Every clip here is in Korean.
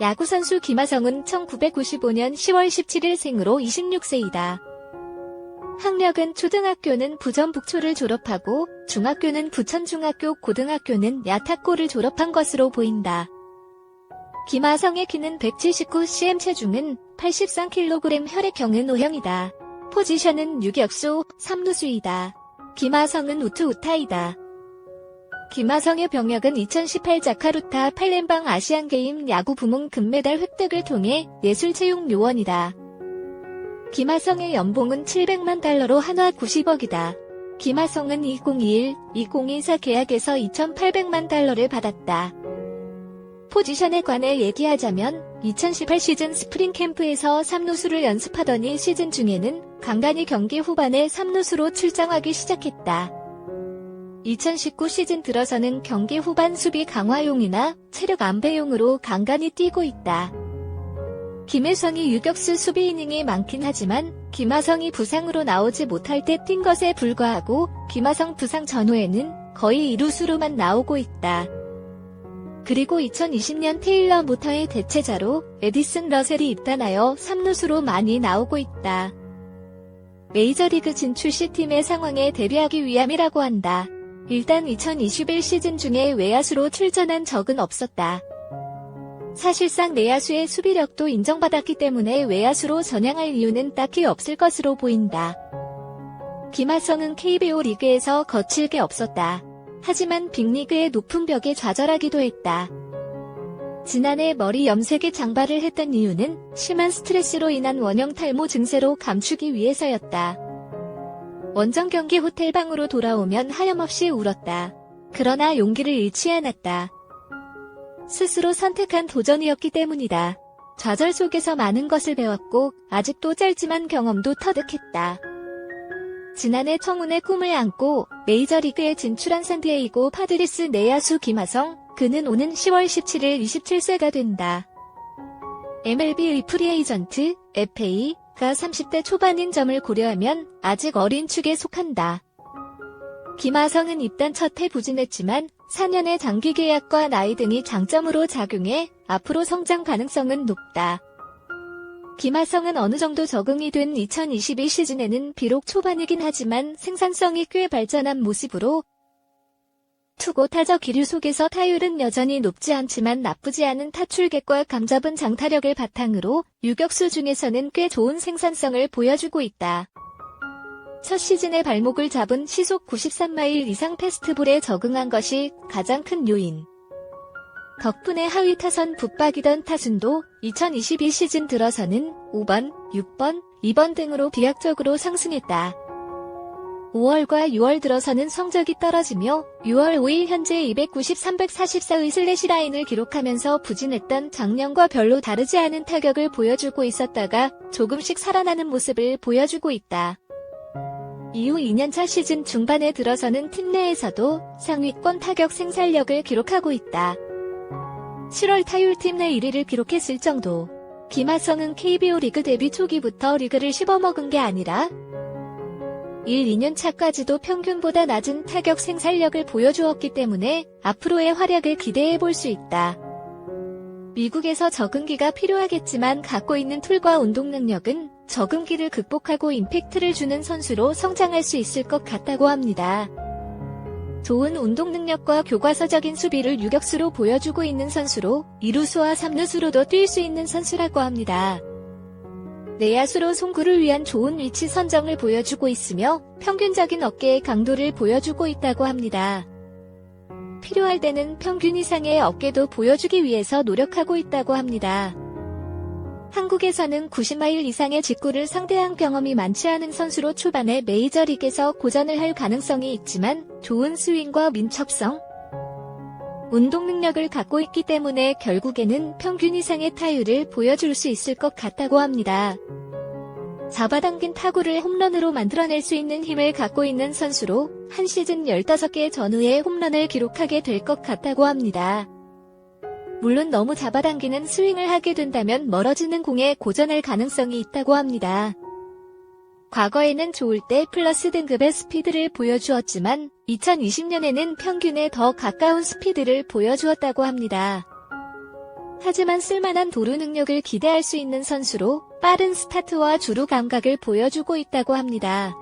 야구선수 김하성은 1995년 10월 17일 생으로 26세이다. 학력은 초등학교는 부전북초를 졸업하고 중학교는 부천중학교 고등학교는 야탁고를 졸업한 것으로 보인다. 김하성의 키는 179cm 체중은 83kg 혈액형은 O형이다. 포지션은 유격수, 3루수이다. 김하성은 우투 우타이다. 김하성의 병역은 2018 자카르타 팔렘방 아시안게임 야구 부문 금메달 획득을 통해 예술체육 요원이다. 김하성의 연봉은 700만 달러로 한화 90억이다. 김하성은 2021-2024 계약에서 2,800만 달러를 받았다. 포지션에 관해 얘기하자면 2018 시즌 스프링 캠프에서 3루수를 연습하더니 시즌 중에는 간간히 경기 후반에 3루수로 출장하기 시작했다. 2019 시즌 들어서는 경기 후반 수비 강화용이나 체력 안배용으로 간간히 뛰고 있다. 김혜성이 유격수 수비 이닝이 많긴 하지만 김하성이 부상으로 나오지 못할 때 뛴 것에 불과하고 김하성 부상 전후에는 거의 이루수로만 나오고 있다. 그리고 2020년 테일러 모터의 대체자로 에디슨 러셀이 입단하여 3루수로 많이 나오고 있다. 메이저리그 진출 시팀의 상황에 대비하기 위함이라고 한다. 일단 2021 시즌 중에 외야수로 출전한 적은 없었다. 사실상 내야수의 수비력도 인정받았기 때문에 외야수로 전향할 이유는 딱히 없을 것으로 보인다. 김하성은 KBO 리그에서 거칠 게 없었다. 하지만 빅리그의 높은 벽에 좌절하기도 했다. 지난해 머리 염색에 장발을 했던 이유는 심한 스트레스로 인한 원형 탈모 증세로 감추기 위해서였다. 원정 경기 호텔 방으로 돌아오면 하염없이 울었다. 그러나 용기를 잃지 않았다. 스스로 선택한 도전이었기 때문이다. 좌절 속에서 많은 것을 배웠고 아직도 짧지만 경험도 터득했다. 지난해 청운의 꿈을 안고 메이저리그에 진출한 샌디에이고 파드리스 내야수 김하성, 그는 오는 10월 17일 27세가 된다. MLB의 프리에이전트, FA 가 30대 초반인 점을 고려하면 아직 어린 축에 속한다. 김하성은 입단 첫 해 부진했지만 4년의 장기 계약과 나이 등이 장점으로 작용해 앞으로 성장 가능성은 높다. 김하성은 어느 정도 적응이 된 2022 시즌에는 비록 초반이긴 하지만 생산성이 꽤 발전한 모습으로 투고 타적 기류 속에서 타율은 여전히 높지 않지만 나쁘지 않은 타출객과 감잡은 장타력을 바탕으로 유격수 중에서는 꽤 좋은 생산성을 보여주고 있다. 첫 시즌에 발목을 잡은 시속 93마일 이상 패스트볼에 적응한 것이 가장 큰 요인. 덕분에 하위 타선 붙박이던 타순도 2022 시즌 들어서는 5번, 6번, 2번 등으로 비약적으로 상승했다. 5월과 6월 들어서는 성적이 떨어지며 6월 5일 현재 290, 344의 슬래시 라인을 기록하면서 부진했던 작년과 별로 다르지 않은 타격을 보여주고 있었다가 조금씩 살아나는 모습을 보여주고 있다. 이후 2년차 시즌 중반에 들어서는 팀 내에서도 상위권 타격 생산력을 기록하고 있다. 7월 타율팀 내 1위를 기록했을 정도. 김하성은 KBO 리그 데뷔 초기부터 리그를 씹어먹은 게 아니라 1, 2년 차까지도 평균보다 낮은 타격 생산력을 보여주었기 때문에 앞으로의 활약을 기대해 볼 수 있다. 미국에서 적응기가 필요하겠지만 갖고 있는 툴과 운동 능력은 적응기를 극복하고 임팩트를 주는 선수로 성장할 수 있을 것 같다고 합니다. 좋은 운동 능력과 교과서적인 수비를 유격수로 보여주고 있는 선수로 2루수와 3루수로도 뛸 수 있는 선수라고 합니다. 내야수로 송구를 위한 좋은 위치 선정을 보여주고 있으며 평균적인 어깨의 강도를 보여주고 있다고 합니다. 필요할 때는 평균 이상의 어깨도 보여주기 위해서 노력하고 있다고 합니다. 한국에서는 90마일 이상의 직구를 상대한 경험이 많지 않은 선수로 초반에 메이저리그에서 고전을 할 가능성이 있지만 좋은 스윙과 민첩성, 운동 능력을 갖고 있기 때문에 결국에는 평균 이상의 타율을 보여줄 수 있을 것 같다고 합니다. 잡아당긴 타구를 홈런으로 만들어낼 수 있는 힘을 갖고 있는 선수로 한 시즌 15개 전후에 홈런을 기록하게 될 것 같다고 합니다. 물론 너무 잡아당기는 스윙을 하게 된다면 멀어지는 공에 고전할 가능성이 있다고 합니다. 과거에는 좋을 때 플러스 등급의 스피드를 보여주었지만 2020년에는 평균에 더 가까운 스피드를 보여주었다고 합니다. 하지만 쓸만한 도루 능력을 기대할 수 있는 선수로 빠른 스타트와 주루 감각을 보여주고 있다고 합니다.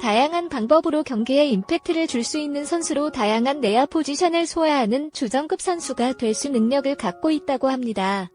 다양한 방법으로 경기에 임팩트를 줄 수 있는 선수로 다양한 내야 포지션을 소화하는 주전급 선수가 될 수 능력을 갖고 있다고 합니다.